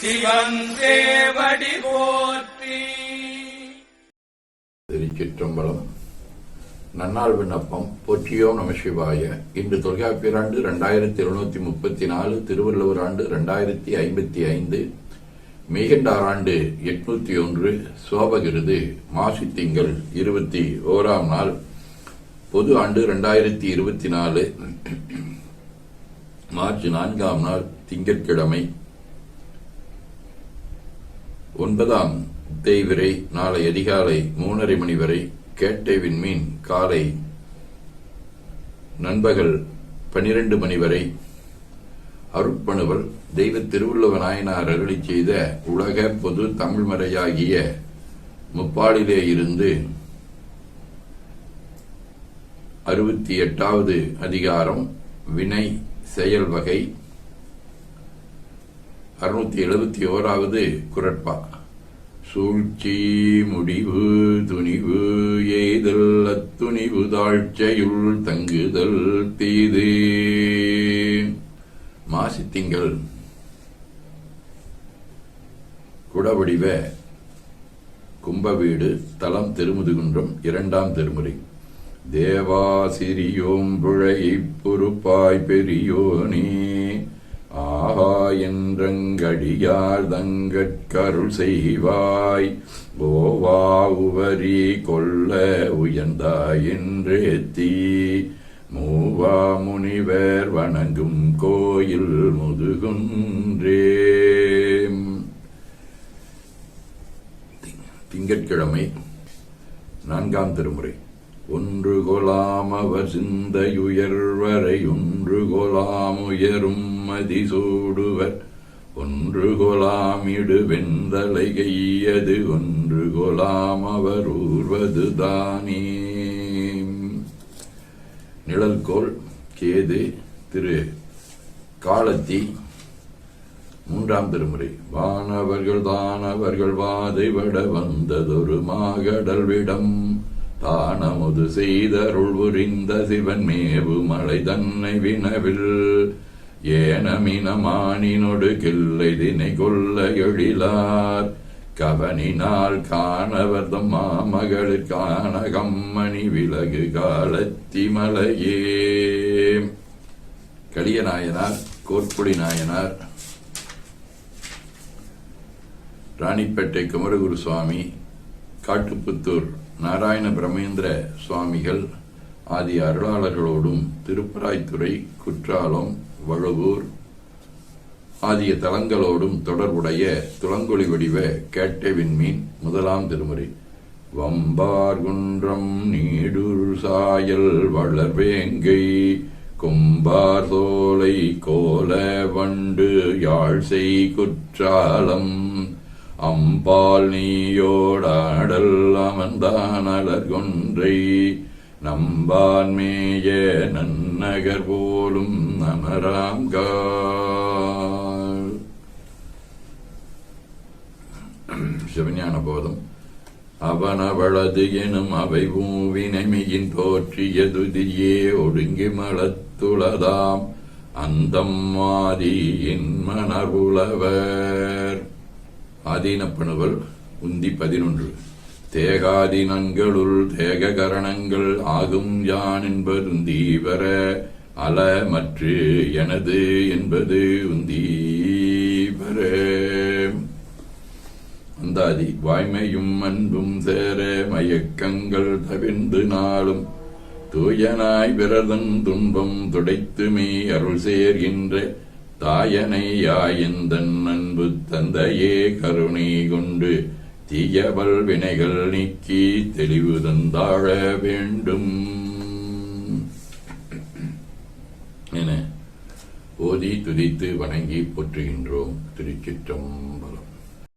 சிவன் போற்றி திருச்சிற்றம்பலம். நன்னாள் விண்ணப்பம் போற்றியோம் நம சிவாய. இன்று தொல்காப்பியர் ஆண்டு இரண்டாயிரத்தி இருநூத்தி முப்பத்தி நாலு திருவள்ளுவர் ஆண்டு இரண்டாயிரத்தி ஐம்பத்தி ஐந்து மெய்கண்டார் ஆண்டு எட்நூத்தி ஒன்று சோபகிருது மாசி திங்கள் இருபத்தி ஓராம் நாள் பொது ஆண்டு இரண்டாயிரத்தி இருபத்தி நாலு மார்ச் நான்காம் நாள் திங்கட்கிழமை ஒன்பதாம் தேய்விரை நாளை அதிகாலை மூணரை மணி வரை கேட்டை விண்மீன் காலை நண்பகல் பனிரெண்டு மணி வரை அருட்பணுவல் தெய்வ திருவள்ளுவ நாயனார் அருளி செய்த உலக பொது தமிழ்மறையாகிய முப்பாடிலே இருந்து அறுபத்தி எட்டாவது அதிகாரம் வினை செயல் வகை அறுநூத்தி எழுபத்தி ஓராவது குரட்பா. சூழ்ச்சி முடிவு துணிவு எய்தல் அத்துணிவு தாழ்ச்சையுள் தங்குதல் தீது. மாசித்திங்கள். குடவடிவ கும்பவீடு தலம் திருமுதுகுன்றம் இரண்டாம் திருமுறை. தேவாசிரியோம் புழைப் பொறுப்பாய் பெரியோனே. ஆஹா என்றங்கடியார் தங்கட்கருள் செய்வாய். கோவா உவரி கொள்ள உயர்ந்தாய் தீ. மூவா முனிவர் வணங்கும் கோயில் முதுகுன்றே. திங்கட்கிழமை நான்காம் திருமுறை. ஒன்று கொலாம் அவர் சிந்தையுயர்வரை ஒன்று கொலாம் உயரும் மதிசூடுவர். ஒன்று கொலாமிடு வெந்தலை கையது ஒன்று கொலாம் அவர் ஊர்வது தானே நிழல்கோள் கேது திரு காலத்தி மூன்றாம் திருமுறை. வானவர்கள் தானவர்கள் வாதைபட வந்ததொரு மாகடல் விடம். தானமுது செய்தருள் புரிந்த சிவன் மேவு மலை தன்னை வினவில். ஏனமினமானினொடு கில்லை தினை கொல்ல எழிலார். கவனினால் காணவர்தம் மாமகளிர் கம்மணி விலகு காலத்தி மலையே களியநாயனார் கோட்புடி நாயனார் ராணிப்பேட்டை குமரகுரு சுவாமி காட்டுப்புத்தூர் நாராயண பிரமேந்திர சுவாமிகள் ஆகிய அருளாளர்களோடும் திருப்பராய்த்துறை குற்றாலம் வழுவூர். ஆகிய தலங்களோடும் தொடர்புடைய துளங்குழி வடிவ கேட்டை விண்மீன் முதலாம் திருமுறை. வம்பார் குன்றம் நீடுர் சாயல் வளர்வேங்கை கொம்பார் சோலை கோல வண்டு யாழ்செய் குற்றாலம். அம்பால் நீயோடாடல் அமர்ந்தான் அலர்கொன்றை. நம்பான்மேய நன்னகர் போலும் அமராம்கால் சிவஞான போதம் அவனவளது எனும் அவை பூவினைமையின் தோற்றியதுதியே ஒடுங்கி மலத்துளதாம். அந்தம் மாதியின் மணர்வுளவர். ஆதீனப்பணுவல் உந்தி பதினொன்று. தேகாதினங்களுள் தேக கரணங்கள் ஆகும் யான் என்பதுந்தீவர அல மற்று எனது என்பது உந்தீவர அந்தாதி வாய்மையும் அன்பும் சேர மயக்கங்கள் தவிர்ந்து நாளும். தூயனாய் விரதன் துன்பம் துடைத்துமே அருள் சேர்கின்ற தாயனை யாயந்தன் அன்பு தந்தையே கருணை கொண்டு தீயவல் வினைகள் நீக்கி தெளிவு தந்தாழ வேண்டும். என ஓதி துதித்து வணங்கி போற்றுகின்றோம் திருச்சிற்றம்பலம்.